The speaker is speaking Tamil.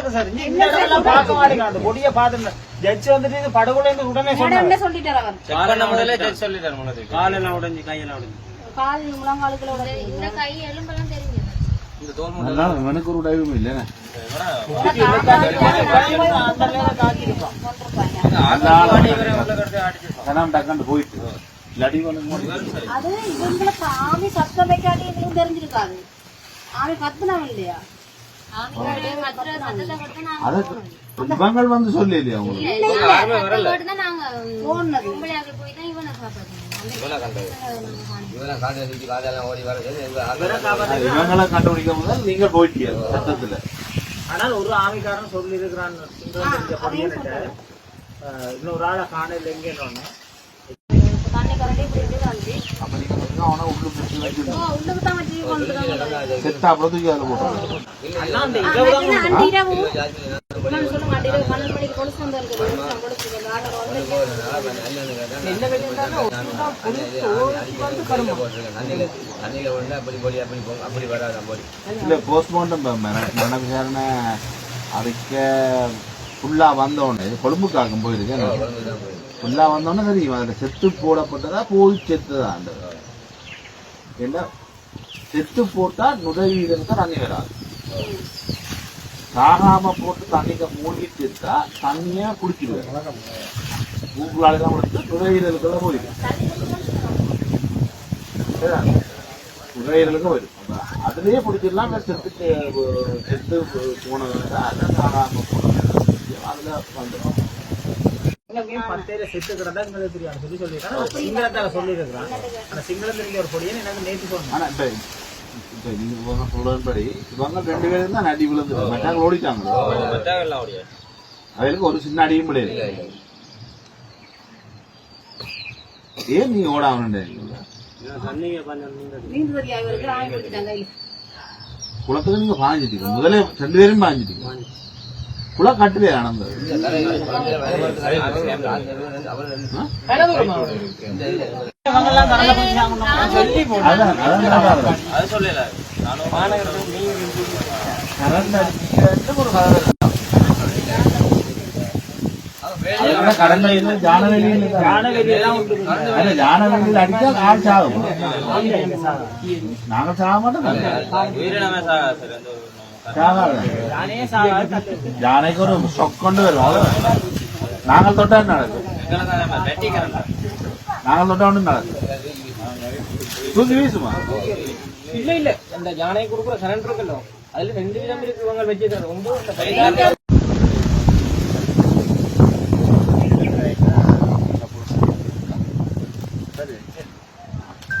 இருக்கு சார். இந்த இடம்லாம் பார்க்க மாட்டேங்க அந்த பொடியை பார்த்து ஜட்ஜ் வந்துட்டு இது படுகொலைன்னு உடனே சொன்னாங்க என்ன சொல்லிட்டார் அவர்? செக் பண்ண முதல்ல ஜட்ஜ் சொல்லிட்டாரு முன்னாடி காலெல்லாம் உடைஞ்சு கையெல்லாம் உடைஞ்சு. கால் முழங்காலுக்குள்ள உடனே இந்த கை எலும்பெல்லாம் தெரியுது இந்த தோல் மூட்டை அதனால இவனுக்கு ஒரு டைவும் டக்காண்டு போயிட்டு அது இவங்களுக்கு ஆமி சத்தம் வைக்காட்டி தெரிஞ்சிருக்காது. ஆமி கத்துனவன் இல்லையா? இவங்கள் வந்து சொல்லி இல்லையா உங்களுக்கு? இல்ல, இல்ல, சத்தம் மட்டும்தான் நாங்க போய் தான் இவனை அது இவங்களை கண்டுபிடிக்க முதல் நீங்க போயிட்டீங்க சத்தத்துல ஆனால் ஒரு ஆமிக்காரன் சொல்லி இருக்கிறான் இன்னொரு ஆளை காணல எங்கன்னு தண்ணி கரண்டி செத்தா அப்புறம் தூக்கி அதில் இல்ல போஸ்ட்மார்ட்டம் மரண விசாரணை அதுக்க ஃபுல்லா வந்தோடனே இது கொழும்புக்காக்கும் போயிருக்கேன் ஃபுல்லா வந்தோடனே தெரியும் அதுல செத்து போடப்பட்டதா போய் செத்துதா அந்த என்ன செத்து போட்டா நுரையீரலுக்கு தண்ணி வராது சாகாம போட்டு தண்ணிக்க மூழ்கி செத்தா தண்ணியா குடிச்சிடுவேன் மூக்குலால தான் கொடுத்து தான் போயிடும் சரியா? நுரையீரலுக்கு வரும் அதுலயே பிடிச்சிடலாம் செத்து செத்து போனதுல அதை சாகாம போனது அதுல வந்துடும் பத்தேல செத்துக்கிறதா எங்களுக்கு தெரியாது. சொல்லி சொல்லியிருக்காங்க. சிங்களத்தால சொல்லியிருக்கிறான் ஆனா சிங்களத்தில் இருக்க ஒரு பொடியை எனக்கு நேற்று சொன்னேன் ஆனா இப்ப இவங்க சொல்றபடி இவங்க ரெண்டு பேரும் தான் அடி விழுந்து மറ്റാங்க ஓடிட்டாங்க. அவளுக்கு ஒரு சின்ன அடியும் முடியாது ஏன் நீங்க ஓட ஆகணும் நீந்து தெரியா இவருக்கு ஆமி கொடுத்துட்டாங்க. குளத்துக்கு நீங்க பாஞ்சிட்டீங்க முதல்ல ரெண்டு பேரும் பாஞ்சிட்டீங்க கடந்த ஜானவெளியில் ஜானவெளியில் அடிச்சா கால் சாகும். நாங்க சாக மாட்டோம். ஒரு சாகாது யானைக்கு ஒரு ஷொக் கொண்டு வரும் அவ்வளவுதான் நாங்கள் தொட்டா என்ன நடக்கும் நாங்கள் தொட்டா ஒன்றும் நடக்கும் தூக்கி வீசுமா இல்ல இல்ல அந்த யானை கொடுக்குற கரண்ட் இருக்குல்ல அதுல ரெண்டு விதம் இருக்கு இவங்க வச்சிருக்காரு ரொம்ப